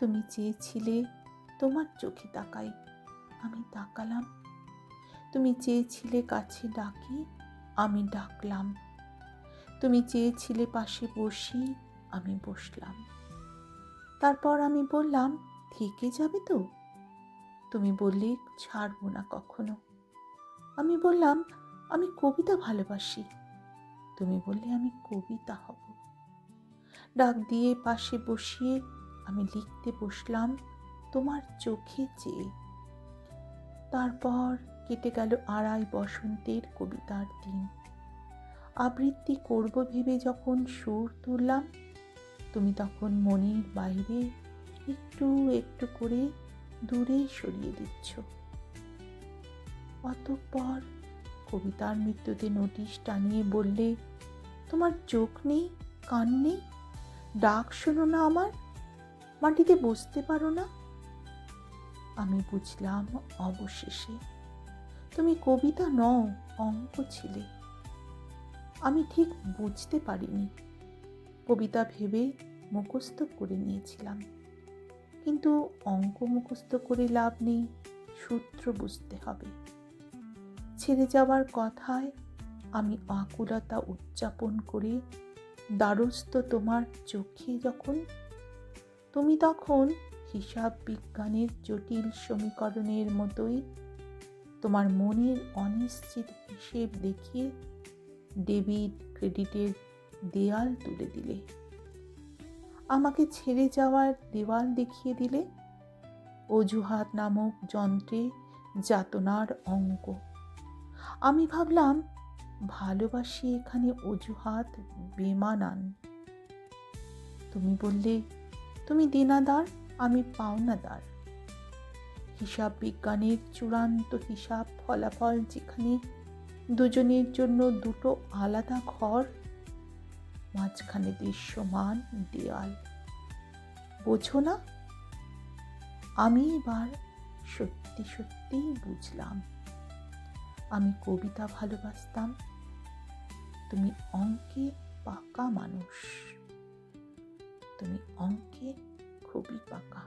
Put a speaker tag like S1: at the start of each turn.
S1: তুমি চেয়েছিলে তোমার চোখে তাকাই। আমি তাকালাম। তুমি চেয়েছিলে কাছে ডাকি, আমি ডাকলাম। তুমি চেয়েছিলে পাশে বসি, আমি বসলাম। তারপর আমি বললাম, থেকে যাবে তো? তুমি বললে, ছাড়বো না কখনো। আমি বললাম, আমি কবিতা ভালোবাসি। তুমি বললে, আমি কবিতা হব। ডাক দিয়ে পাশে বসিয়ে আমি লিখতে বসলাম তোমার চোখে চেয়ে তারপর কেটে গেল আড়াই বসন্তের কবিতার দিন। আবৃত্তি করব ভেবে যখন সুর তুললাম, তুমি তখন মনের বাইরে একটু একটু করে দূরে সরিয়ে দিচ্ছ। অতঃপর কবিতার মৃত্যুতে নোটিশ টানিয়ে বললে, তোমার চোখ নেই, কান নেই, ডাক শোনো না আমার মাটিতে বসতে পারো না? আমি বুঝলাম অবশেষে। তুমি কবিতা নও, অঙ্ক ছিলে। আমি ঠিক বুঝতে পারিনি। কবিতা ভেবে মুখস্থ করে নিয়েছিলাম। কিন্তু অঙ্ক মুখস্থ করে লাভ নেই, সূত্র বুঝতে হবে। ছেড়ে যাওয়ার কথায় আমি আকুলতা উদযাপন করে, দ্বারস্থ তোমার চোখে যখন তুমি তখন হিসাব বিজ্ঞানের জটিল সমীকরণের মতোই তোমার মনের অনিশ্চিত হিসেব দেখিয়ে ডেবিট ক্রেডিটের দেয়াল তুলে দিলে। আমাকে ছেড়ে যাওয়ার দেওয়াল দেখিয়ে দিলে। অজুহাত নামক যন্ত্রে যাতনার অঙ্ক। আমি ভাবলাম, ভালোবাসি এখানে অজুহাত বেমানান। তুমি বললে তুমি দেনাদার, আমি পাওনাদার। হিসাব বিজ্ঞানের চূড়ান্ত হিসাব ফলাফল যেখানে দুজনের জন্য দুটো আলাদা ঘর, মাঝখানে দৃশ্যমান দেয়াল। বোঝো না? আমি এবার সত্যি সত্যিই বুঝলাম। আমি কবিতা ভালোবাসতাম। তুমি অঙ্কে পাকা মানুষ। তুমি অঙ্কে খুবই পাকা।